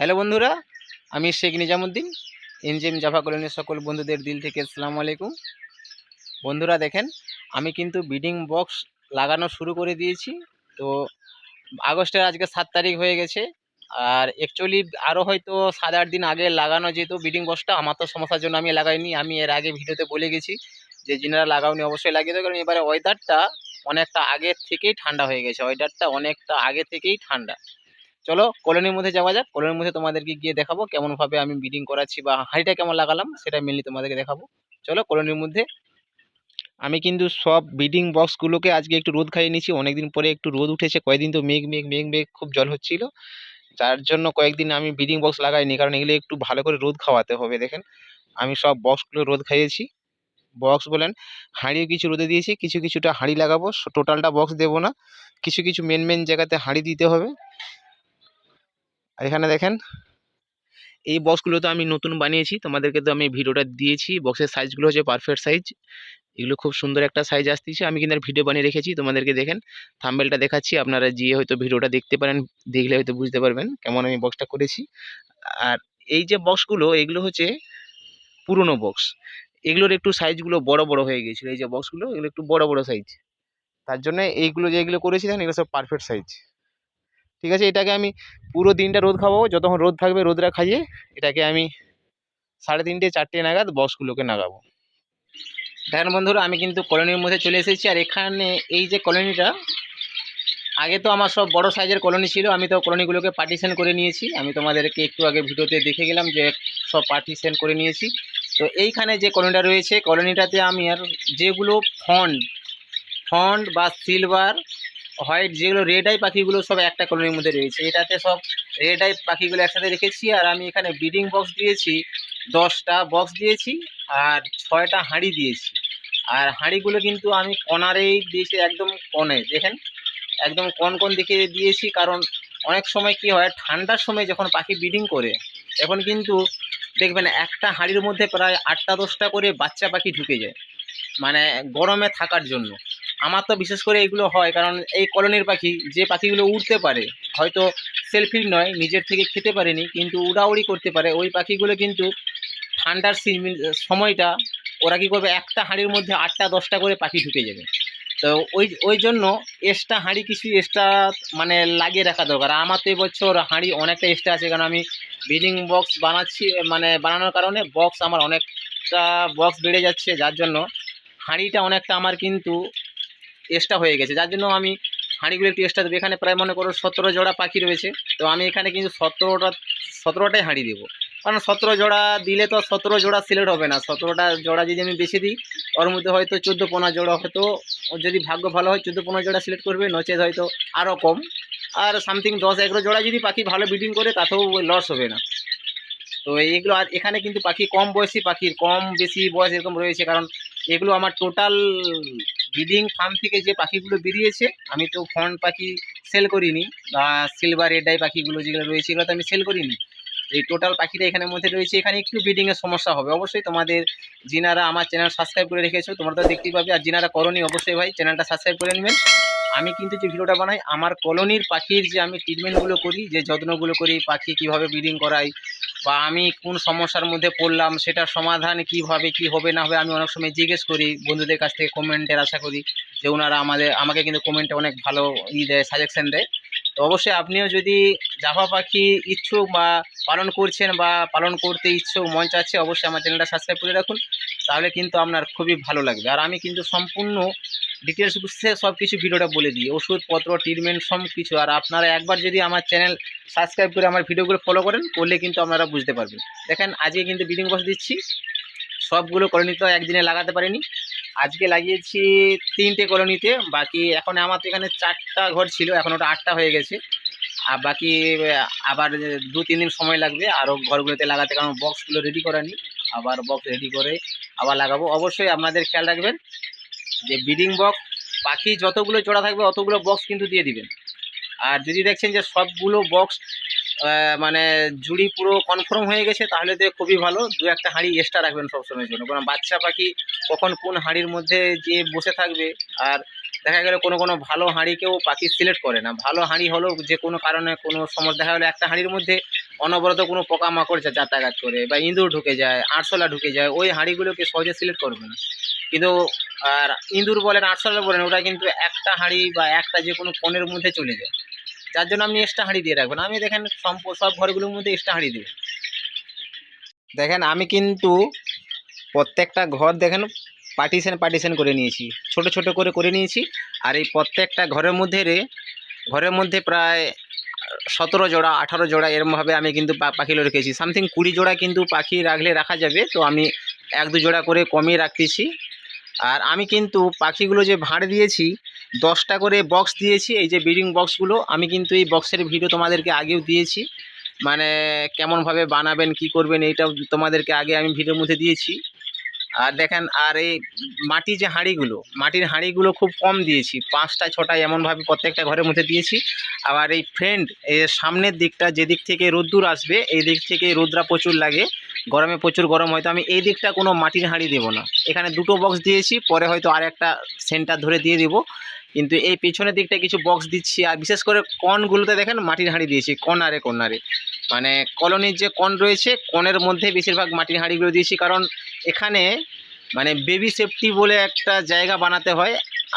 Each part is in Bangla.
হ্যালো বন্ধুরা, আমি শেখ নিজামুদ্দিন, এনজেম জাভা কলোনির সকল বন্ধুদের দিল থেকে আসসালামু আলাইকুম। বন্ধুরা দেখেন, আমি কিন্তু বিডিং বক্স লাগানো শুরু করে দিয়েছি। তো আগস্টের আজকে সাত তারিখ হয়ে গেছে। আর অ্যাকচুয়ালি আরও হয়তো সাত আট দিন আগে লাগানো যেত বিডিং বক্সটা, আমার তো সমস্যার জন্য আমি লাগাইনি। আমি এর আগে ভিডিওতে বলে গেছি যে যিনারা লাগাওনি অবশ্যই লাগিয়ে দেবে কারণ এবারে ওয়েদারটা অনেকটা আগের থেকেই ঠান্ডা হয়ে গেছে। ওয়েদারটা অনেকটা আগে থেকেই ঠান্ডা। চলো, কলোনির মধ্যে যাওয়া যাক। কলোনির মধ্যে তোমাদেরকে গিয়ে দেখাবো কেমনভাবে আমি বিডিং করাচ্ছি বা হাঁড়িটা কেমন লাগালাম, সেটা মেনলি তোমাদেরকে দেখাবো। চলো, কলোনির মধ্যে। আমি কিন্তু সব বিডিং বক্সগুলোকে আজকে একটু রোদ খাইয়ে নিয়েছি। অনেকদিন পরে একটু রোদ উঠেছে, কয়েকদিন তো মেঘ মেঘ মেঘ মেঘ খুব জল হচ্ছিল। যার জন্য কয়েকদিন আমি বিডিং বক্স লাগাইনি, কারণ এগুলো একটু ভালো করে রোদ খাওয়াতে হবে, দেখেন। আমি সব বক্সগুলো রোদ খাইয়েছি। বক্স বলেন, হাঁড়িও কিছু রোদে দিয়েছি, কিছু, কিছুটা হাঁড়ি লাগাবো। টোটালটা বক্স দেবো না। কিছু কিছু মেন মেন জায়গাতে হাঁড়ি দিতে হবে। আর এখানে দেখেন, এই বক্সগুলো তো আমি নতুন বানিয়েছি, তোমাদেরকে তো আমি ভিডিওটা দিয়েছি বক্সের সাইজগুলো হচ্ছে পারফেক্ট সাইজ এগুলো খুব সুন্দর একটা সাইজ আসতেছে, আমি কিন্তু ভিডিও বানিয়ে রেখেছি, তোমাদেরকে দেখেন থাম্বেলটা দেখাচ্ছি, আপনারা গিয়ে হয়তো ভিডিওটা দেখতে পারেন, দেখলে হয়তো বুঝতে পারবেন কেমন আমি বক্সটা করেছি। আর এই যে বক্সগুলো এগুলো হচ্ছে পুরনো বক্স এগুলোর একটু সাইজগুলো বড় বড় হয়ে গেছিল এই যে বক্সগুলো এগুলো একটু বড় বড় সাইজ তার জন্য এইগুলো যেগুলো করেছি দেখেন, এগুলো সব পারফেক্ট সাইজ ঠিক আছে? এটাকে আমি পুরো দিনটা রোদ খাওয়াবো যতক্ষণ রোদ থাকবে রোদরা খাইয়ে এটাকে আমি সাড়ে তিনটে, চারটে নাগাদ বক্সগুলোকে নাগাবো। দেখেন বন্ধুরা, আমি কিন্তু কলোনির মধ্যে চলে এসেছি। আর এখানে এই যে কলোনিটা, আগে তো আমার সব বড় সাইজের কলোনি ছিল। আমি তো কলোনিগুলোকে পার্টিশন করে নিয়েছি। আমি তোমাদেরকে একটু আগে ভিডিওতে দেখে গেলাম যে সব পার্টিশন করে নিয়েছি। তো এইখানে যে কলোনিটা রয়েছে, কলোনিটাতে আমি আর যেগুলো ফন্ড ফন্ড বা সিলভার হোয়াইট যেগুলো রেড আই পাখিগুলো সব একটা কলোনির মধ্যে রয়েছে। এটাতে সব রেড আই পাখিগুলো একসাথে রেখেছি আর আমি এখানে ব্রিডিং বক্স দিয়েছি, দশটা বক্স দিয়েছি আর ছয়টা হাঁড়ি দিয়েছি। আর হাঁড়িগুলো কিন্তু আমি কনারেই দিয়েছি একদম কনে, দেখেন? একদম কন কন দেখে দিয়েছি, কারণ অনেক সময় কি হয়, ঠান্ডার সময় যখন পাখি ব্রিডিং করে এখন কিন্তু দেখবেন একটা হাঁড়ির মধ্যে প্রায় আটটা দশটা করে বাচ্চা পাখি ঢুকে যায় মানে গরমে থাকার জন্য। আমার তো বিশেষ করে এগুলো হয়, কারণ এই কলোনির পাখি, যে পাখিগুলো উড়তে পারে, হয়তো সেলফির নয়, নিজের থেকে খেতে পারেনি, কিন্তু উড়াউড়ি করতে পারে, ওই পাখিগুলো কিন্তু ঠান্ডার সময়টা, ওরা কী করবে, একটা হাঁড়ির মধ্যে আটটা, দশটা করে পাখি ঢুকে যাবে। তো ওই ওই জন্য এক্সট্রা হাঁড়ি কিছু এক্সট্রা মানে লাগিয়ে রাখা দরকার। আমার তো এবছর হাঁড়ি অনেকটা এক্সট্রা আছে, কারণ আমি ব্রিডিং বক্স বানাচ্ছি মানে বানানোর কারণে বক্স আমার অনেকটা বক্স বেড়ে যাচ্ছে, যার জন্য হাঁড়িটা অনেকটা আমার কিন্তু এক্সট্রা হয়ে গেছে। যার জন্য আমি হাঁড়িগুলো একটু এক্সট্রা দেবো। এখানে প্রায় মনে করো সতেরো জোড়া পাখি রয়েছে। তো আমি এখানে কিন্তু সতেরোটা, সতেরোটাই হাঁড়ি দেবো। কারণ সতেরো জোড়া দিলে তো সতেরো জোড়া সিলেক্ট হবে না। সতেরোটা জোড়া যদি আমি বেশি দিই, ওর মধ্যে হয়তো চোদ্দ পনেরো জোড়া হয়তো, যদি ভাগ্য ভালো হয় চোদ্দ পনেরো জোড়া সিলেক্ট করবে, নচেত হয়তো আরও কম। আর সামথিং দশ এগারো জোড়া যদি পাখি ভালো ব্রিডিং করে, তাতেও লস হবে না। তো এইগুলো আর এখানে কিন্তু পাখি কম বয়সী পাখির, কম বেশি বয়স এরকম রয়েছে। কারণ এগুলো আমার টোটাল ব্রিডিং ফার্ম থেকে যে পাখিগুলো বেরিয়েছে, আমি তো ফন্ট পাখি সেল করিনি, বা সিলভার রেড আই পাখিগুলো যেগুলো রয়েছে, এগুলো তো আমি সেল করিনি। এই টোটাল পাখিটা এখানের মধ্যে রয়েছে, এখানে একটু ব্রিডিংয়ের সমস্যা হবে। অবশ্যই তোমাদের যিনারা আমার চ্যানেল সাবস্ক্রাইব করে রেখেছো, তোমরা তো দেখতেই পাবে, আর যিনারা করনি, অবশ্যই ভাই চ্যানেলটা সাবস্ক্রাইব করে নেবেন। আমি কিন্তু যে ভিডিওটা বানাই, আমার কলোনির পাখির যে আমি ট্রিটমেন্টগুলো করি, যে যত্নগুলো করি, পাখি কীভাবে ব্রিডিং করাই বা আমি কোন সমস্যার মধ্যে পড়লাম, সেটার সমাধান কীভাবে, কি হবে, না হবে, আমি অনেক সময় জিজ্ঞেস করি বন্ধুদের কাছ থেকে কমেন্টের আশা করি যে ওনারা আমাদের, আমাকে কিন্তু কমেন্টে অনেক ভালো ই দেয় সাজেশন দেয়। তো অবশ্যই আপনিও যদি জাভা পাখি ইচ্ছুক বা পালন করছেন বা পালন করতে ইচ্ছুক, মন চাচ্ছে, অবশ্যই আমার চ্যানেলটা সাবস্ক্রাইব করে রাখুন। তাহলে কিন্তু আপনার খুবই ভালো লাগবে। আর আমি কিন্তু সম্পূর্ণ ডিটেলস বুঝতে সব কিছু ভিডিওটা বলে দিই। ওষুধপত্র ট্রিটমেন্ট সব কিছু আর আপনারা একবার যদি আমার চ্যানেল সাবস্ক্রাইব করে আমার ভিডিওগুলো ফলো করেন, করলে কিন্তু আপনারা বুঝতে পারবেন। দেখেন, আজকে কিন্তু বিডিং বক্স দিচ্ছি। সবগুলো কলোনি তো একদিনে লাগাতে পারিনি। আজকে লাগিয়েছি তিনটে কলোনিতে, বাকি এখন আমার তো এখানে চারটা ঘর ছিল, এখন ওটা আটটা হয়ে গেছে। আর বাকি আবার দু, তিন দিন সময় লাগবে, আরও ঘরগুলোতে লাগাতে, কারণ বক্সগুলো রেডি করানি আবার বক্স রেডি করে আবার লাগাবো। অবশ্যই আপনাদের খেয়াল রাখবেন যে ব্রিডিং বক্স পাখি যতগুলো জোড়া থাকবে, অতগুলো বক্স কিন্তু দিয়ে দিবেন। আর যদি দেখছেন যে সবগুলো বক্স মানে জুড়ি পুরো কনফার্ম হয়ে গেছে, তাহলে তো খুবই ভালো। দু একটা হাঁড়ি এক্সট্রা রাখবেন সবসময়ের জন্য। কারণ বাচ্চা পাখি কখন কোন হাঁড়ির মধ্যে যে বসে থাকবে, আর দেখা গেলে কোনো কোনো ভালো হাঁড়িকেও পাখি সিলেক্ট করে না। ভালো হাঁড়ি হলেও যে কোনো কারণে, কোনো সমস্যা, দেখা গেলো একটা হাঁড়ির মধ্যে অনবরত কোনো পোকামাকড় যাতায়াত করে, বা ইঁদুর ঢুকে যায়, আরশোলা ঢুকে যায়, ওই হাঁড়িগুলোকে সহজে সিলেক্ট করবে না। কিন্তু, আর ইঁদুর বলেন, আরশোলা বলেন, ওটা কিন্তু একটা হাঁড়ি বা একটা যে কোনো কোণের মধ্যে চলে যায়। যার জন্য আপনি এক্সট্রা হাঁড়ি দিয়ে রাখবেন। আমি দেখেন সব ঘরগুলোর মধ্যে এক্সট্রা হাঁড়ি দিই। দেখেন, আমি কিন্তু প্রত্যেকটা ঘর দেখেন পার্টিশন পার্টিশন করে নিয়েছি। ছোট ছোট করে করে নিয়েছি। আর এই প্রত্যেকটা ঘরের মধ্যে রে, ঘরের মধ্যে প্রায় সতেরো জোড়া, আঠারো জোড়া এরমভাবে আমি কিন্তু পাখিগুলো রেখেছি। সামথিং কুড়ি জোড়া কিন্তু পাখি রাখলে রাখা যাবে। তো আমি এক দু জোড়া করে কমিয়ে রাখতেছি। আর আমি কিন্তু পাখিগুলো যে ভাঁড় দিয়েছি দশটা করে বক্স দিয়েছি। এই যে বিডিং বক্সগুলো আমি কিন্তু এই বক্সের ভিডিও তোমাদেরকে আগেও দিয়েছি। মানে কেমনভাবে বানাবেন, কি করবেন, এইটাও তোমাদেরকে আগে আমি ভিডিওর মধ্যে দিয়েছি। আর দেখেন, আর এই মাটি যে হাঁড়িগুলো, মাটির হাঁড়িগুলো খুব কম দিয়েছি। পাঁচটা, ছটা এমনভাবে প্রত্যেকটা ঘরের মধ্যে দিয়েছি। আবার এই ফ্রেন্ড এই সামনের দিকটা যেদিক থেকে রোদ্দুর আসবে, এই দিক থেকে রোদরা প্রচুর লাগে। গরমে প্রচুর গরম হয়তো আমি এই দিকটা কোনো মাটির হাঁড়ি দেবো না। এখানে দুটো বক্স দিয়েছি, পরে হয়তো আর একটা সেন্টার ধরে দিয়ে দিব। কিন্তু এই পেছনের দিকটা কিছু বক্স দিচ্ছি। আর বিশেষ করে কনগুলোতে দেখেন মাটির হাঁড়ি দিয়েছি কর্নারে কর্নারে মানে কলোনির যে কন রয়েছে কনের মধ্যে বেশিরভাগ মাটির হাঁড়িগুলো দিয়েছি। কারণ এখানে মানে বেবি সেফটি বলে একটা জায়গা বানাতে হয়।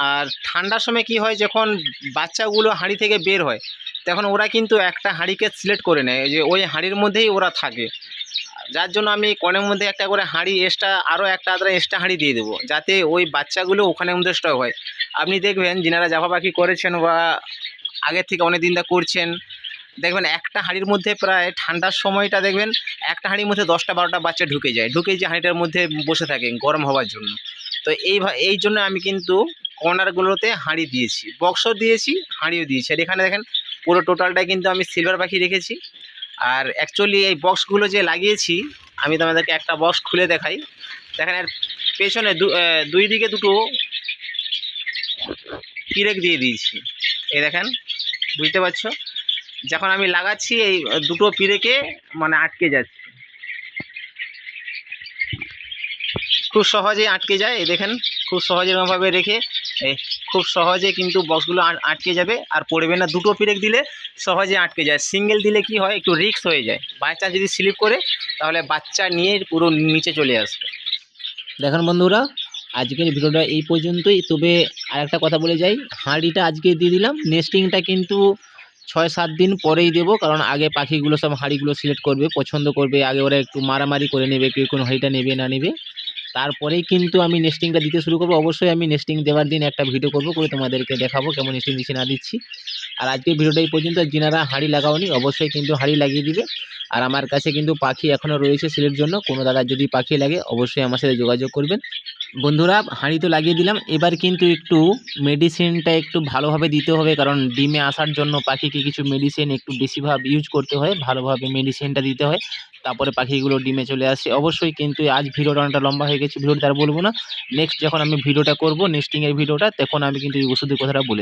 আর ঠান্ডার সময় কি হয়, যখন বাচ্চাগুলো হাঁড়ি থেকে বের হয়, তখন ওরা কিন্তু একটা হাঁড়িকে সিলেক্ট করে নেয়। যে ওই হাঁড়ির মধ্যেই ওরা থাকে। যার জন্য আমি কনের মধ্যে একটা করে হাঁড়ি এক্সট্রা আরও একটা আদ্রা এক্সট্রা হাঁড়ি দিয়ে দেবো, যাতে ওই বাচ্চাগুলো ওখানের মধ্যে স্টক হয়। আপনি দেখবেন যিনারা জাফা পাখি করেছেন বা আগের থেকে অনেক দিন করছেন, দেখবেন একটা হাঁড়ির মধ্যে প্রায় ঠান্ডার সময়টা দেখবেন, একটা হাঁড়ির মধ্যে দশটা বারোটা বাচ্চা ঢুকে যায়, ঢুকে যে হাঁড়িটার মধ্যে বসে থাকে গরম হওয়ার জন্য। তো এই এই জন্য আমি কিন্তু কর্নারগুলোতে হাঁড়ি দিয়েছি বক্সও দিয়েছি, হাঁড়িও দিয়েছি। আর এখানে দেখেন পুরো টোটালটাই কিন্তু আমি সিলভার পাখি রেখেছি। আর অ্যাকচুয়ালি এই বক্সগুলো যে লাগিয়েছি, আমি তোমাদেরকে একটা বক্স খুলে দেখাই। দেখেন এর পেছনে দুই দিকে দুটো পিরেক দিয়ে দিয়েছি। এই দেখেন, বুঝতে পারছ? যখন আমি লাগাচ্ছি, এই দুটো পিরেকে মানে আটকে যাচ্ছে। খুব সহজেই আটকে যায়, এই দেখেন। খুব সহজে এরকমভাবে রেখে খুব সহজে কিন্তু বক্সগুলো আট- আটকে যাবে। আর পড়বে না দুটো পিরেক দিলে সহজে আটকে যায়। সিঙ্গেল দিলে কি হয়, একটু রিস্ক হয়ে যায়। বাচ্চা যদি স্লিপ করে, তাহলে বাচ্চা নিয়ে পুরো নিচে চলে আসবে। দেখুন বন্ধুরা, আজকের ভিডিওটা এই পর্যন্তই। তবে আরেকটা কথা বলে যাই, হাঁড়িটা আজকে দিয়ে দিলাম। নেস্টিংটা কিন্তু ছয় সাত দিন পরেই দেবো, কারণ আগে পাখিগুলো সব হাঁড়িগুলো সিলেক্ট করবে, পছন্দ করবে। আগে ওরা একটু মারামারি করে নেবে, কেউ কোন হাঁড়িটা নেবে, না নেবে। তারপরেই কিন্তু আমি নেস্টিংটা দিতে শুরু করব। অবশ্যই আমি নেস্টিং দেওয়ার দিন একটা ভিডিও করব, করে তোমাদেরকে দেখাবো কেমন নেস্টিং দিচ্ছি না দিচ্ছি। আর আজকের ভিডিওটা এই পর্যন্ত, যিনারা হাঁড়ি লাগাওনি, অবশ্যই কিন্তু হাঁড়ি লাগিয়ে দিবে। আর আমার কাছে কিন্তু পাখি এখনও রয়েছে সিলের জন্য, কোনো দাদার যদি পাখি লাগে, অবশ্যই আমার সাথে যোগাযোগ করবেন। বন্ধুরা, হাঁড়ি তো লাগিয়ে দিলাম। এবার কিন্তু একটু মেডিসিনটা একটু ভালোভাবে দিতে হবে, কারণ ডিমে আসার জন্য পাখিকে কিছু মেডিসিন একটু বেশিভাবে ইউজ করতে হয়, ভালোভাবে মেডিসিনটা দিতে হয়। তারপরে পাখিগুলো ডিমে চলে আসে। অবশ্যই কিন্তু আজ ভিডিওটা অনেকটা লম্বা হয়ে গেছে, ভিডিওটা আর বলব না। নেক্সট যখন আমি ভিডিওটা করব নেক্সটিংয়ের ভিডিওটা, তখন আমি কিন্তু এই ওষুধের কথাটা বলে